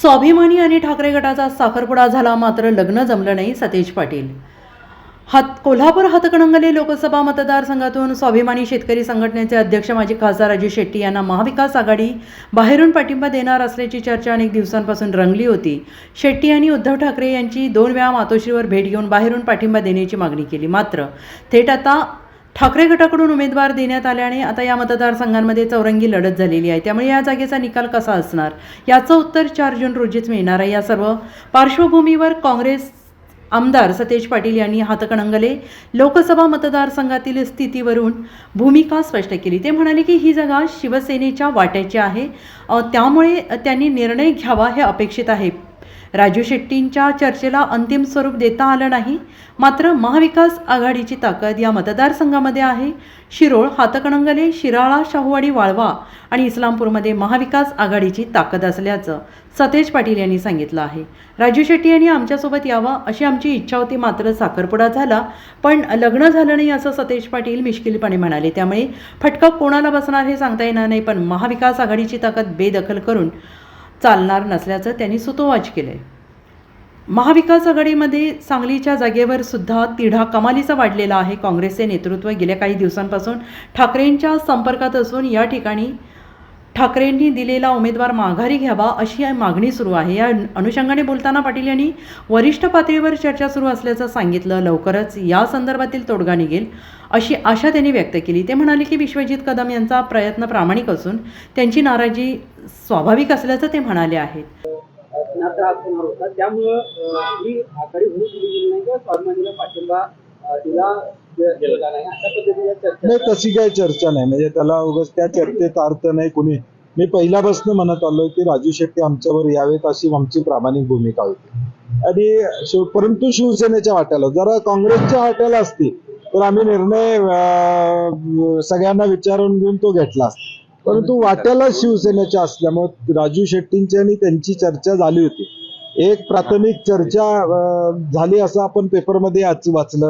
स्वाभिमानी आणि ठाकरे गटाचा साखरपुडा झाला मात्र लग्न जमलं नाही सतेज पाटील. हात कोल्हापूर हातकणंगले लोकसभा मतदारसंघातून स्वाभिमानी शेतकरी संघटनेचे अध्यक्ष माजी खासदार राजू शेट्टी यांना महाविकास आघाडी बाहेरून पाठिंबा देणार असल्याची चर्चा अनेक दिवसांपासून रंगली होती. शेट्टी यांनी उद्धव ठाकरे यांची दोन वेळा मातोश्रीवर भेट घेऊन बाहेरून पाठिंबा देण्याची मागणी केली. मात्र थेट आता ठाकरे गटाकडून उमेदवार देण्यात आल्याने आता या मतदारसंघांमध्ये चौरंगी लढत झालेली आहे. त्यामुळे या जागेचा निकाल कसा असणार? याचं उत्तर चार जून रोजीच मिळणार आहे. या सर्व पार्श्वभूमीवर काँग्रेस आमदार सतेज पाटील यांनी हातकणंगले लोकसभा मतदारसंघातील स्थितीवरून भूमिका स्पष्ट केली. ते म्हणाले की ही जागा शिवसेनेच्या वाट्याची आहे. त्यामुळे त्यांनी निर्णय घ्यावा हे अपेक्षित आहे. राजू शेट्टींच्या चर्चेला अंतिम स्वरूप देता आलं नाही. मात्र महाविकास आघाडीची ताकद या मतदारसंघामध्ये आहे. शिरोळ हातकणंगले शिराळा शाहूवाडी वाळवा आणि इस्लामपूरमध्ये महाविकास आघाडीची ताकद असल्याचं सतेज पाटील यांनी सांगितलं आहे. राजू शेट्टी यांनी आमच्यासोबत यावं अशी आमची इच्छा होती मात्र साखरपुडा झाला. पण लग्न झालं नाही असं सतेज पाटील मिश्किलपणे म्हणाले. त्यामुळे फटका कोणाला बसणार हे सांगता येणार नाही पण महाविकास आघाडीची ताकद बेदखल करून चालणार नसल्याचं त्यांनी सुतोवाच केलंय. महाविकास आघाडीमध्ये सांगलीच्या जागेवर सुद्धा तिढा कमालीचा वाढलेला आहे. काँग्रेसचे नेतृत्व गेल्या काही दिवसांपासून ठाकरेंच्या संपर्कात असून या ठिकाणी ठाकरेंनी दिलेला उमेदवार माघारी घ्यावा अशी मागणी सुरू आहे. या अनुषंगाने बोलताना पाटील यांनी वरिष्ठ पातळीवर चर्चा सुरू असल्याचं सांगितलं. लवकरच या संदर्भातील तोडगा निघेल अशी आशा त्यांनी व्यक्त केली. ते म्हणाले की विश्वजित कदम यांचा प्रयत्न प्रामाणिक असून त्यांची नाराजी स्वाभाविक असल्याचं ते म्हणाले आहेत. ना त्रास होणार होता. त्यामुळं अं, ही आघाडी होऊ दिली गेली नाही किंवा स्वाभिमानीला पाठिंबा अं, दिला गे- गेला नाही. अशा पद्धतीने चर्चा नाही तशी काही चर्चा नाही. म्हणजे त्याला उगाच त्या चर्चेत अर्थ नाही कुणी मी पहिल्यापासून म्हणत आलोय की राजू शेट्टी आमच्यावर यावेत अशी आमची प्रामाणिक भूमिका होती. आणि शिव- परंतु शिवसेनेच्या वाट्याला जरा काँग्रेसच्या वाट्याला असती तर आम्ही निर्णय सगळ्यांना विचारून घेऊन तो घेतला असता. परंतु वाट्याला शिवसेनेच्या असल्यामुळे राजू शेट्टींची आणि त्यांची चर्चा झाली होती. एक प्राथमिक चर्चा झाली असं आपण पेपरमध्ये आज वाचलं.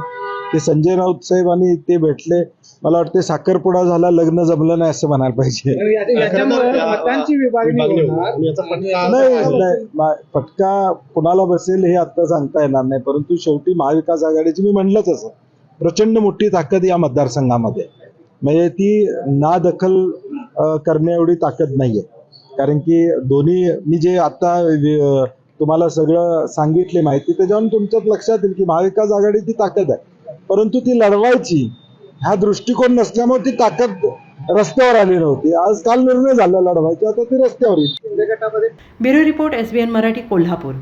ते संजय राऊत साहेब आणि ते भेटले. मला वाटते साखरपुडा झाला लग्न जमलं नाही असं म्हणायला पाहिजे. नाही नाही मा- फटका कुणाला बसेल हे आता सांगता येणार नाही. परंतु शेवटी महाविकास आघाडीची मी म्हणलंच असं. प्रचंड मोठी ताकद या मतदारसंघामध्ये. म्हणजे ती ना दखल करण्या एवढी ताकद नाहीये. कारण की दोन्ही मी जे आता तुम्हाला सगळं सांगितले माहिती त्याच्यावरून तुमच्यात लक्षात येईल की महाविकास आघाडीची ताकद आहे. परंतु ती लढवायची हा दृष्टिकोन नसल्यामुळे ती ताकद रस्त्यावर आली नव्हती. आज काल निर्णय झाला लढवायचा आता ती रस्त्यावर येईल. Bureau report S B N Marathi Kolhapur.